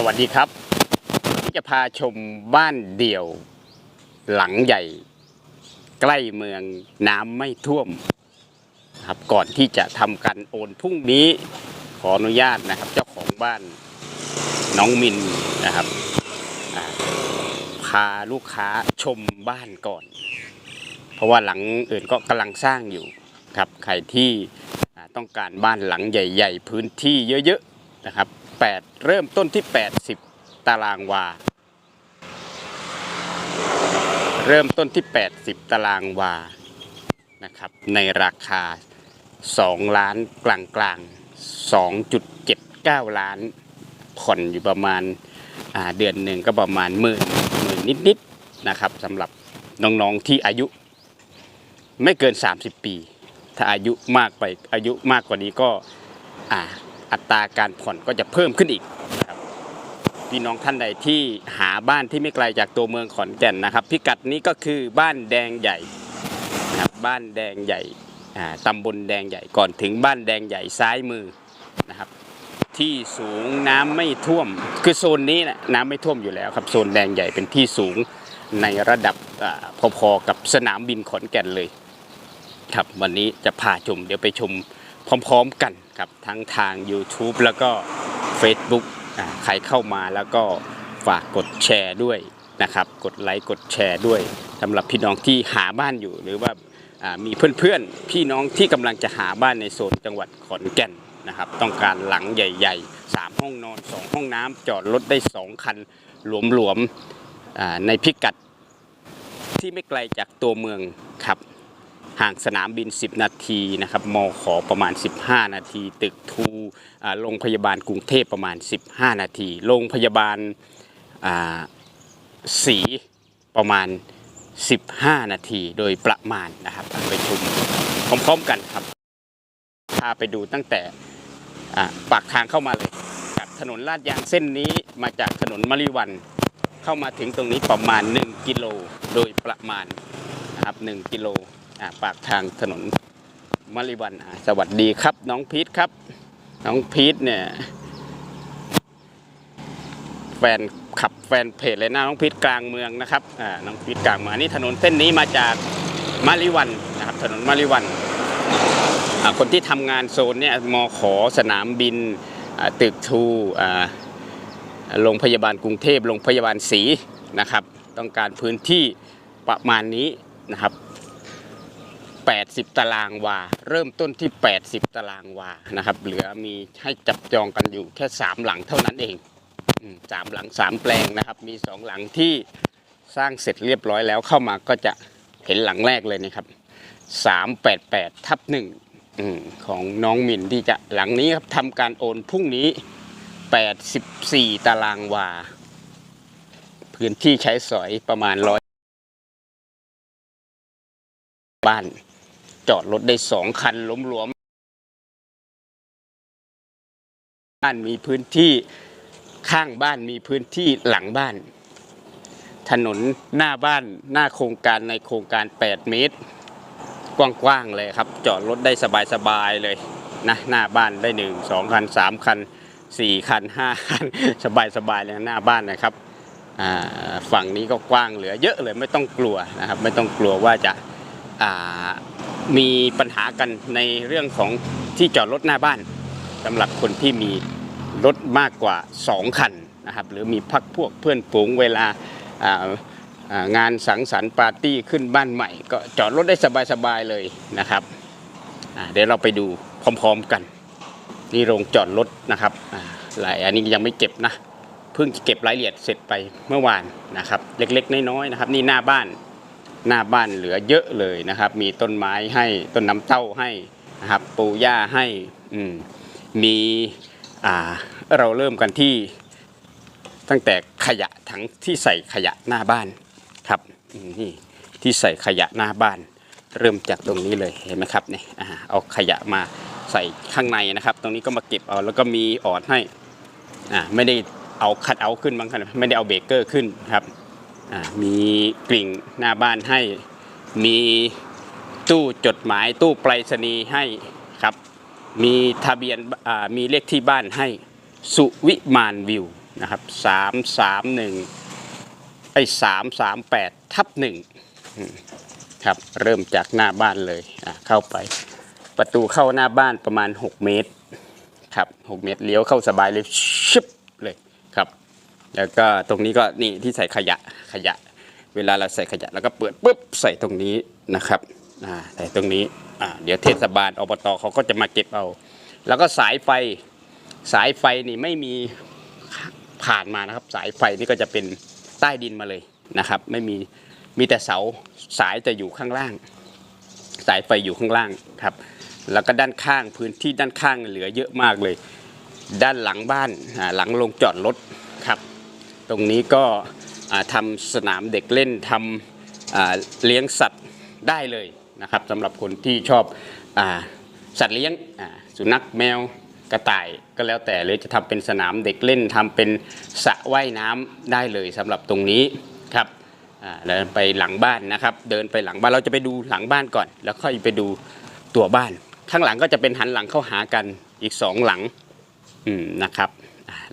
สวัสดีครับที่จะพาชมบ้านเดี่ยว หลังใหญ่ ใกล้เมืองน้ำไม่ท่วมครับก่อนที่จะทำการโอนพรุ่งนี้ขออนุญาตนะครับ เจ้าของบ้านน้องมินนะครับพาลูกค้าชมบ้านก่อน เพราะว่าหลังอื่นก็กำลังสร้างอยู่ครับใครที่ต้องการบ้านหลังใหญ่ ๆ พื้นที่เยอะๆนะครับ 8 เริ่มต้นที่ 80 ตารางวา เริ่มต้นที่ 80 ตารางวา นะครับ ในราคา 2 ล้านกลางกลางๆ2.79 ล้าน ผ่อนอยู่ประมาณาเดือนหนึ่งก็ประมาณหมื่นหมื่นนิดๆนะครับสำหรับน้องๆที่อายุไม่เกิน 30 ปี ถ้าอายุมากไปอายุมากกว่านี้ก็อ่า อัตราการผ่อนก็จะเพิ่มขึ้นอีกนะครับพี่น้องท่านใดที่หาบ้านที่ไม่ไกลจากตัวเมืองขอนแก่นนะครับ พิกัดนี้ก็คือบ้านแดงใหญ่นะครับบ้านแดงใหญ่ตำบลแดงใหญ่ก่อนถึงบ้านแดงใหญ่ซ้ายมือนะครับ ที่สูงน้ำไม่ท่วม คือโซนนี้นะน้ำไม่ท่วมอยู่แล้วครับโซนแดงใหญ่เป็นที่สูงในระดับอพอๆกับสนามบินขอนแก่นเลย ครับวันนี้จะพาชมเดี๋ยวไปชมพร้อม ๆ กัน ครับทั้งทาง YouTube แล้วก็ Facebook อ่าใครเข้ามาแล้วก็ฝากกดแชร์ด้วยนะครับ กดไลค์กดแชร์ด้วยสำหรับพี่น้องที่หาบ้านอยู่ หรือว่ามีเพื่อนๆ พี่น้องที่กำลังจะหาบ้านในโซนจังหวัดขอนแก่นนะครับ ต้องการหลังใหญ่ ๆ 3 ห้องนอน 2 ห้องน้ำจอดรถได้ 2 คันหลวมๆในพิกัดที่ไม่ไกลจากตัวเมืองครับ ห่างสนามบิน 10 นาทีนะครับมอขอประมาณ 15 นาที ตึกทูโรงพยาบาลกรุงเทพประมาณ 15 นาทีโรงพยาบาลอ่าศรีประมาณ 15 นาทีโดยประมาณนะครับไปชมพร้อมๆกันครับพาไปดูตั้งแต่ปากทางเข้ามาเลยครับถนนลาดยางเส้นนี้มาจากถนนมริวันเข้ามาถึงตรงนี้ประมาณ 1 กิโลโดยประมาณนะครับ1กิโล ปากทางถนนมะริวันสวัสดีครับ น้องพีทครับ น้องพีทเนี่ย แฟนขับแฟนเพจเลยนะน้องพีทกลางเมืองนะครับน้องพีทกลางเมืองนี่ถนนเส้นนี้มาจากมะริวันนะครับ ถนนมะริวันคนที่ทำงานโซนเนี่ยมอขอสนามบินตึกทูโรงพยาบาลกรุงเทพโรงพยาบาลศรีนะครับ ต้องการพื้นที่ประมาณนี้นะครับ 80 ตารางวา เริ่มต้นที่ 80 ตารางวานะครับ เหลือมีให้จับจองกันอยู่แค่ 3 หลังเท่านั้นเองสามหลัง 3 แปลงนะครับ มี 2 หลังที่สร้างเสร็จเรียบร้อยแล้วเข้ามาก็จะเห็นหลังแรกเลยนะครับ 388 ทับหนึ่งของน้องมินที่จะหลังนี้ครับทำการโอนพรุ่งนี้ 84 ตารางวา พื้นที่ใช้สอยประมาณร้อยบ้าน จอดรถได้สองคันหลวมบ้านมีพื้นที่ข้างบ้านมีพื้นที่หลังบ้าน ถนนหน้าบ้านหน้าโครงการในโครงการ 8 เมตร กว้างๆเลยครับ จอดรถได้สบายๆเลยนะหน้าบ้านได้หนึ่งสองคันสามคันสี่คันห้าคัน สบายๆเลยหน้าบ้านนะครับฝั่งนี้ก็กว้างเหลือเยอะเลยไม่ต้องกลัวนะครับ ไม่ต้องกลัวว่าจะ มีปัญหากันในเรื่องของที่จอดรถหน้าบ้านสำหรับคนที่มีรถมากกว่า 2 คันนะครับหรือมีพักพวกเพื่อนฝูงเวลาาางานสังสรรค์ปาร์ตี้ขึ้นบ้านใหม่ ก็จอดรถได้สบายๆเลยนะครับเดี๋ยวเราไปดูพร้อมๆกัน นี่โรงจอดรถนะครับหลายอันนี้ยังไม่เก็บนะเพิ่งเก็บรายละเอียดเสร็จไปเมื่อวานนะครับ เล็กๆ น้อยๆนะครับ นี่หน้าบ้าน หน้าบ้านเหลือเยอะเลยนะครับ มีต้นไม้ให้ต้นน้ำเต้าให้นะครับปูหญ้าให้อืมมีอ่าเราเริ่มกันที่ ตั้งแต่ขยะถังที่ใส่ขยะหน้าบ้านครับนี่ที่ใส่ขยะหน้าบ้าน เริ่มจากตรงนี้เลยเห็นไหมครับเนี่ยเอาขยะมาใส่ข้างในนะครับ ตรงนี้ก็มาเก็บเอาแล้วก็มีออดให้อ่าไม่ได้เอาคัดเอาขึ้นบางคันไม่ได้เอาเบรกเกอร์ขึ้นครับ มีกลิ่งหน้าบ้านให้ มีตู้จดหมายตู้ไปรษณีย์ให้ครับ มีทะเบียนมีเลขที่บ้านให้สุวิมานวิวนะครับสามสามหนึ่งไอ้สามสามแปดทับหนึ่งครับเริ่มจากหน้าบ้านเลยเข้าไป ประตูเข้าหน้าบ้านประมาณ 6 เมตรครับ6เมตรเลี้ยวเข้าสบายเลย แล้วก็ตรงนี้ก็นี่ที่ใส่ขยะขยะ เวลาเราใส่ขยะแล้วก็เปิดปุ๊บใส่ตรงนี้นะครับอ่าใส่ตรงนี้อ่าเดี๋ยวเทศบาลอบตเขาก็จะมาเก็บเอา แล้วก็สายไฟสายไฟนี่ไม่มีผ่านมานะครับ สายไฟนี่ก็จะเป็นใต้ดินมาเลยนะครับ ไม่มีมีแต่เสาสายจะอยู่ข้างล่าง สายไฟอยู่ข้างล่างครับ แล้วก็ด้านข้างพื้นที่ด้านข้างเหลือเยอะมากเลย ด้านหลังบ้านหลังโรงจอดรถ ตรงนี้ก็อ่าทำสนามเด็กเล่นทำอ่าเลี้ยงสัตว์ได้เลยนะครับสำหรับคนที่ชอบอสัตว์เลี้ยงสุนัขแมวกระต่ายก็แล้วแต่หรือจะทำเป็นสนามเด็กเล่นทำเป็นสระว่ายน้ำได้เลยสำหรับตรงนี้ครับเดินไปหลังบ้านนะครับ เดินไปหลังบ้านเราจะไปดูหลังบ้านก่อน แล้วค่อยไปดูตัวบ้าน ข้างหลังก็จะเป็นหันหลังเข้าหากันอีกสองหลังนะครับ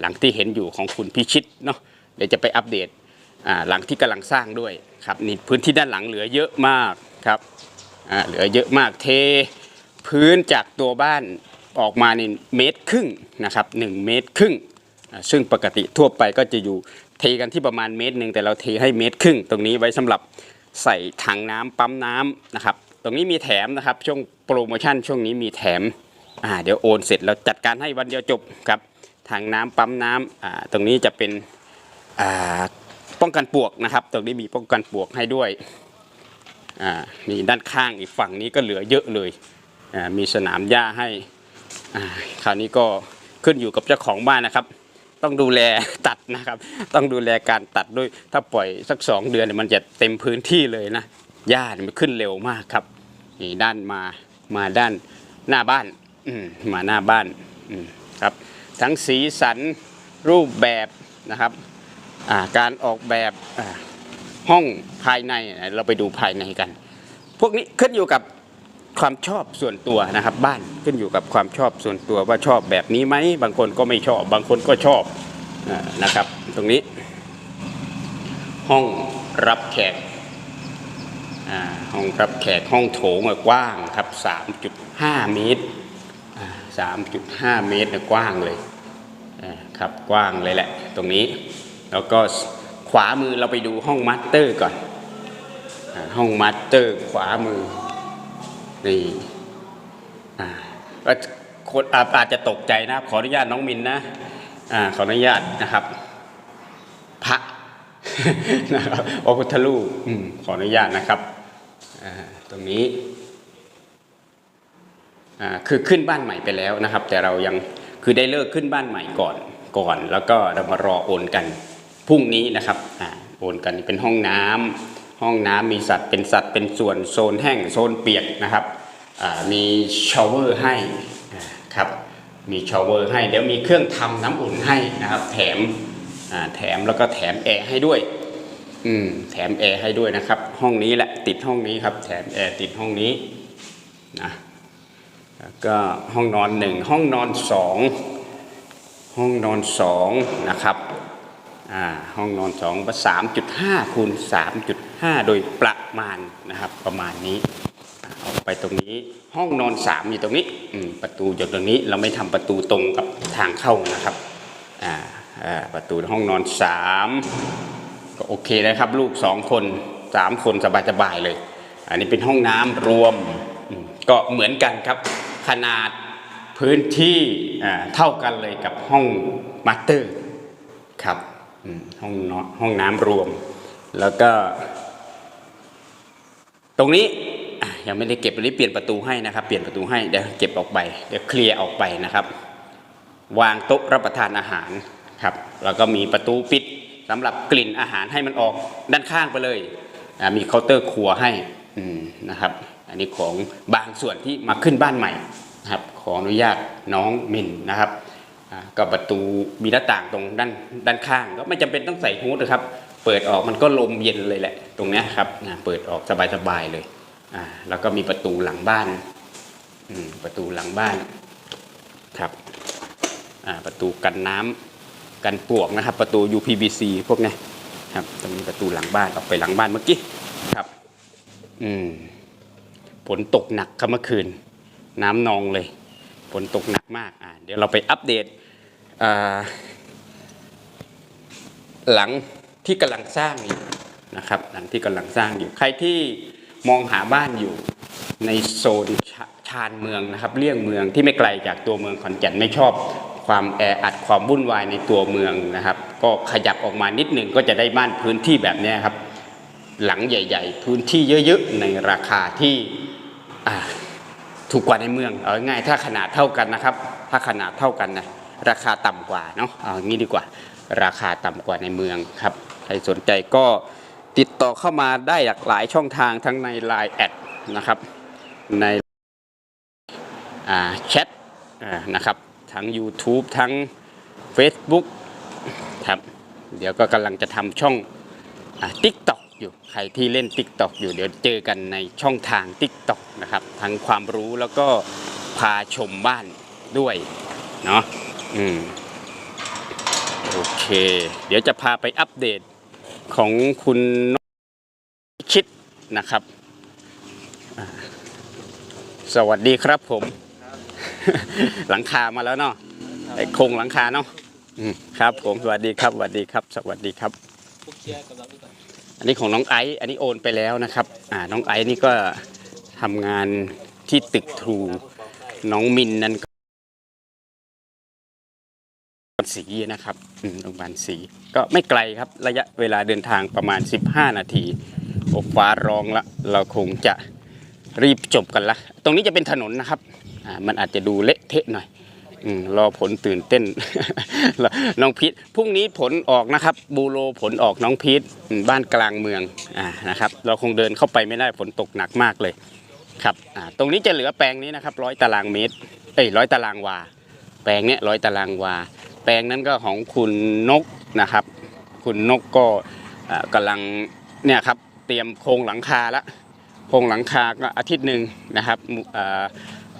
หลังที่เห็นอยู่ของคุณพิชิตเนาะ เดี๋ยวจะไปอัปเดตหลังที่กำลังสร้างด้วยครับนี่พื้นที่ด้านหลังเหลือเยอะมากครับเหลือเยอะมากเท พื้นจากตัวบ้านออกมาในเมตรครึ่งนะครับหนึ่งเมตรครึ่ง ซึ่งปกติทั่วไปก็จะอยู่เทกันที่ประมาณเมตรหนึ่งแต่เราเทให้เมตรครึ่ง ตรงนี้ไว้สำหรับใส่ถังน้ำปั๊มน้ำนะครับตรงนี้มีแถมนะครับช่วงโปรโมชั่นช่วงนี้มีแถมเดี๋ยวโอนเสร็จเราจัดการให้วันเดียวจบครับทางน้ำปั๊มน้ำตรงนี้จะเป็น ป้องกันปวกนะครับ ตรงนี้มีป้องกันปวกให้ด้วยนี่ด้านข้างอีกฝั่งนี้ก็เหลือเยอะเลยมีสนามหญ้าให้คราวนี้ก็ขึ้นอยู่กับเจ้าของบ้านนะครับ ต้องดูแลตัดนะครับ ต้องดูแลการตัดด้วยถ้าปล่อยสักสองเดือนมันจะเต็มพื้นที่เลยนะหญ้ามันขึ้นเร็วมากครับนี่ด้านมามาด้านหน้าบ้านมาหน้าบ้านครับ ทั้งสีสันรูปแบบนะครับ การออกแบบห้องภายในเราไปดูภายในกัน พวกนี้ขึ้นอยู่กับความชอบส่วนตัวนะครับ บ้านขึ้นอยู่กับความชอบส่วนตัวว่าชอบแบบนี้ไหมบางคนก็ไม่ชอบ บางคนก็ชอบอนะครับ ตรงนี้ ห้องรับแขกห้องรับแขกห้องโถงกว้างครับ 3.5 เมตรสามจุดห้าเมตรกว้างเลยครับกว้างเลยแหละ ตรงนี้ แล้วก็ขวามือเราไปดูห้องมาสเตอร์ก่อน ห้องมาสเตอร์ขวามือนี่อาก็คนอาอาจจะตกใจนะขออนุญาตน้องมินนะอขออนุญาตนะครับ พระนะครับพระพุทธรูปขออนุญาตนะครับตรงนี้คือขึ้นบ้านใหม่ไปแล้วนะครับ แต่เรายังคือได้เลิกขึ้นบ้านใหม่ก่อนก่อน แล้วก็เรามารอโอนกัน พรุ่งนี้นะครับอ่าโอนกันเป็นห้องน้ำห้องน้ำมีสัตว์เป็นสัตว์เป็นส่วนโซนแห้งโซนเปียกนะครับอ่ามีชาวเวอร์ให้ครับมีชาวเวอร์ให้เดี๋ยวมีเครื่องทำน้ำอุ่นให้นะครับ แถมอ่าแถมแล้วก็แถมแอร์ให้ด้วยอืมแถมแอร์ให้ด้วยนะครับ ห้องนี้แหละติดห้องนี้ครับแถมแอร์ติดห้องนี้นะแล้วก็ห้องนอนหนึ่งห้องนอนสองห้องนอนสองนะครับ ห้องนอนสองสามจุดห้าคูณสามจุดห้าโดยประมาณนะครับประมาณนี้อ่าอกไปตรงนี้ห้องนอนสามอยู่ตรงนี้ประตูอยู่ตรงนี้เราไม่ทำประตูตรงกับทางเข้านะครับประตูห้องนอนสามก็โอเคนะครับ ลูกสองคนสามคนสบายๆเลย อันนี้เป็นห้องน้ำรวมมก็เหมือนกันครับ ขนาดพื้นที่เท่ากันเลยกับห้องมาสเตอร์ครับ ห้องนอนห้องน้ำรวม แล้วก็ ตรงนี้ยังไม่ได้เก็บวันนี้เปลี่ยนประตูให้นะครับ เปลี่ยนประตูให้เดี๋ยวเก็บออกไปเดี๋ยวเคลียร์ออกไปนะครับ วางโต๊ะรับประทานอาหารครับแล้วก็มีประตูปิดสำหรับกลิ่นอาหารให้มันออกด้านข้างไปเลยมีเคาน์เตอร์ครัวให้นะครับ อันนี้ของบางส่วนที่มาขึ้นบ้านใหม่นะครับขออนุญาตน้องมินนะครับ ก็ประตูมีหน้าต่างตรงด้านด้านข้าง ก็ไม่จำเป็นต้องใส่ฮู้ดนะครับ เปิดออกมันก็ลมเย็นเลยแหละ ตรงนี้ครับอ่าเปิดออกสบายๆเลยอ่าแล้วก็มีประตูหลังบ้านอืมประตูหลังบ้านครับอ่าประตูกันน้ำกันปวกนะครับ ประตู UPVC พวกนี้ครับจะมีประตูหลังบ้านออกไปหลังบ้านเมื่อกี้ครับ อืมฝนตกหนักครับเมื่อคืน น้ำนองเลยฝนตกหนักมากอ่าเดี๋ยวเราไปอัปเดต หลังที่กำลังสร้างอยู่นะครับ หลังที่กำลังสร้างอยู่ ใครที่มองหาบ้านอยู่ในโซนชาชานเมืองนะครับ เลี่ยงเมืองที่ไม่ไกลจากตัวเมืองขอนแก่นไม่ชอบความแออัดความวุ่นวายในตัวเมืองนะครับ ก็ขยับออกมานิดหนึ่งก็จะได้บ้านพื้นที่แบบนี้ครับ หลังใหญ่ ๆ พื้นที่เยอะๆในราคาที่ถูกกว่าในเมืองเอาง่ายถ้าขนาดเท่ากันนะครับ ถ้าขนาดเท่ากันนะ ราคาต่ำกว่าเนาะเอางี้ดีกว่า ราคาต่ำกว่าในเมืองครับใครสนใจก็ติดต่อเข้ามาได้หลากหลายช่องทางทั้งใน Line แอดนะครับ ในอ่าแชทนะครับทั้ง YouTube ทั้ง Facebook ครับเดี๋ยวก็กำลังจะทำช่องทิกตอกอยู่ใครที่เล่น Tik t o อกอยู่เดี๋ยวเจอกันในช่องทาง Tik t o อกนะครับทั้งความรู้แล้วก็พาชมบ้านด้วยเนาะ อืมโอเค เดี๋ยวจะพาไปอัปเดตของคุณนพชิดนะครับอ่าสวัสดีครับผม หลังคามาแล้วเนาะไอ้โครงหลังคาเนาะอืมครับ ผมสวัสดีครับสวัสดีครับ สวัสดีครับ อันนี้ของน้องไอซ์อันนี้โอนไปแล้วนะครับ อ่า น้องไอซ์นี่ก็ทำงานที่ตึกทรูน้องมินนั่นก็ สีนะครับโรงพยาบาลสีก็ไม่ไกลครับระยะเวลาเดินทางประมาณ 15 นาทีโอฟ้าร้องละเราคงจะรีบจบกันละตรงนี้จะเป็นถนนนะครับอ่ามันอาจจะดูเละเทะหน่อยอืมรอผลตื่นเต้น น้องพีทพรุ่งนี้ผลออกนะครับ บูโรผลออกน้องพีทบ้านกลางเมืองอ่านะครับ เราคงเดินเข้าไปไม่ได้ฝนตกหนักมากเลยครับอ่าตรงนี้จะเหลือแปลงนี้นะครับร้อยตารางเมตรเอ้ยร้อยตารางวา แปลงเนี้ยร้อยตารางวา แปลงนั้นก็ของคุณนกนะครับ คุณนกก็อ่ากำลังเนี่ยครับเตรียมโครงหลังคาละโครงหลังคาก็อาทิตย์หนึ่งนะครับมุอ่า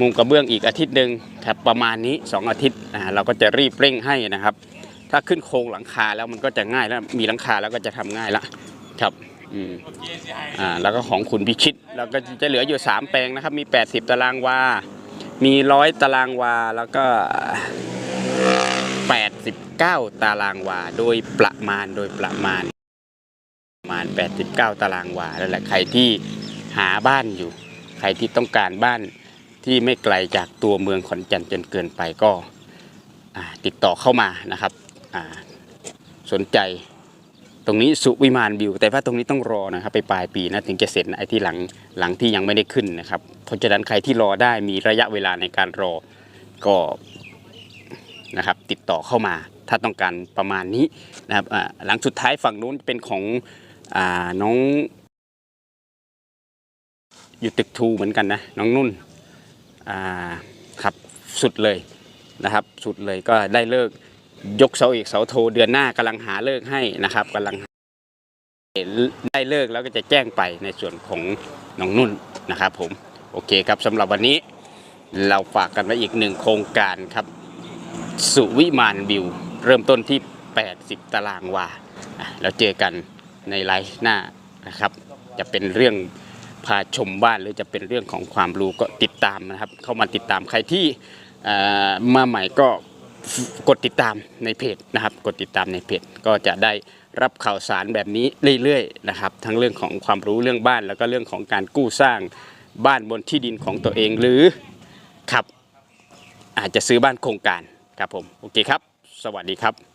มุงกระเบื้องอีกอาทิตย์หนึ่งครับประมาณนี้ 2 อาทิตย์เราก็จะรีบเร่งให้นะครับ ถ้าขึ้นโครงหลังคาแล้วมันก็จะง่ายแล้วมีหลังคาแล้วก็จะทำง่ายละครับอืมอ่าแล้วก็ของคุณพิชิตเราก็จะเหลืออยู่ 3 แปลงนะครับ มี 80 ตารางวา มีร้อยตารางวาแล้วก็ 89 ตารางวา โดยประมาณโดยประมาณ ประมาณ 89 ตารางวาแล้วแหละใครที่หาบ้านอยู่ ใครที่ต้องการบ้านที่ไม่ไกลจากตัวเมืองขอนแก่นจนเกินไปก็ติดต่อเข้ามานะครับสนใจตรงนี้สุวิมานวิว แต่ว่าตรงนี้ต้องรอนะครับไปปลายปีนะถึงจะเสร็จนะไอ้ที่หลังหลังที่ยังไม่ได้ขึ้นนะครับเพราะฉะนั้นใครที่รอได้มีระยะเวลาในการรอ ก็ นะครับติดต่อเข้ามาถ้าต้องการประมาณนี้นะครับหลังสุดท้ายฝั่งนู้นเป็นของอน้องอยู่ตึกทูเหมือนกันนะน้องนุ่นครับสุดเลยนะครับสุดเลยก็ได้เลิกยกเสาเอกเสาโทเดือนหน้ากำลังหาเลิกให้นะครับกำลังได้เลิกแล้วก็จะแจ้งไปในส่วนของน้องนุ่นนะครับผมโอเคครับสำหรับวันนี้เราฝากกันไว้อีกหนึ่งโครงการครับ สุวิมานวิว เริ่มต้นที่ 80 ตารางวาแล้วเจอกันในไลฟ์หน้านะครับ จะเป็นเรื่องพาชมบ้านหรือจะเป็นเรื่องของความรู้ก็ติดตามนะครับ เข้ามาติดตามใครที่มาใหม่ก็กดติดตามในเพจนะครับ กดติดตามในเพจก็จะได้รับข่าวสารแบบนี้เรื่อยๆนะครับ ทั้งเรื่องของความรู้เรื่องบ้าน แล้วก็เรื่องของการกู้สร้างบ้านบนที่ดินของตัวเองหรือครับอาจจะซื้อบ้านโครงการ ครับผม โอเคครับ สวัสดีครับ